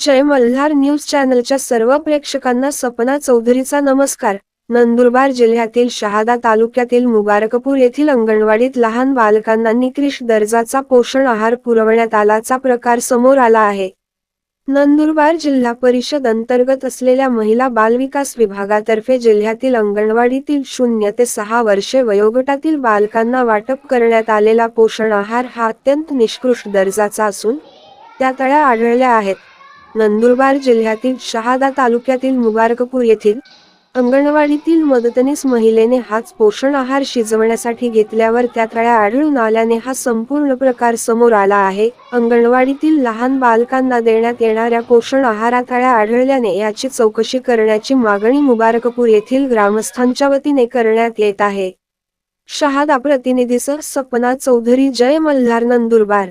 जय Malhar news चॅनलच्या सर्व प्रेक्षकांना सपना चौधरीचा नमस्कार. नंदुरबार जिल्ह्यातील शहादा तालुक्यातील मुबारकपूर येथील अंगणवाडीत लहान बालकांना निकृष्ट दर्जाचा पोषण आहार पुरवण्यात आलाचा प्रकार समोर आला आहे. नंदुरबार जिल्हा परिषद अंतर्गत असलेल्या महिला बालविकास विभागातर्फे जिल्ह्यातील अंगणवाडीतील शून्य ते सहा वर्षे वयोगटातील बालकांना वाटप करण्यात आलेला पोषण आहार हा अत्यंत निष्कृष्ट दर्जाचा असून त्या तळ्या आढळल्या आहेत. नंदुरबार जिल्ह्यातील शहादा तालुक्यातील मुबारकपूर येथील अंगणवाडीतील मदतनीस महिलेने हाच पोषण आहार शिजवण्यासाठी घेतल्यावर त्या तळ्या आढळून आल्याने हा संपूर्ण प्रकार समोर आला आहे. अंगणवाडीतील लहान बालकांना देण्यात येणाऱ्या पोषण आहारात तळ्या आढळल्याने याची चौकशी करण्याची मागणी मुबारकपूर येथील ग्रामस्थांच्या वतीने करण्यात येत आहे. शहादा प्रतिनिधी सपना चौधरी जय मल्हार नंदुरबार.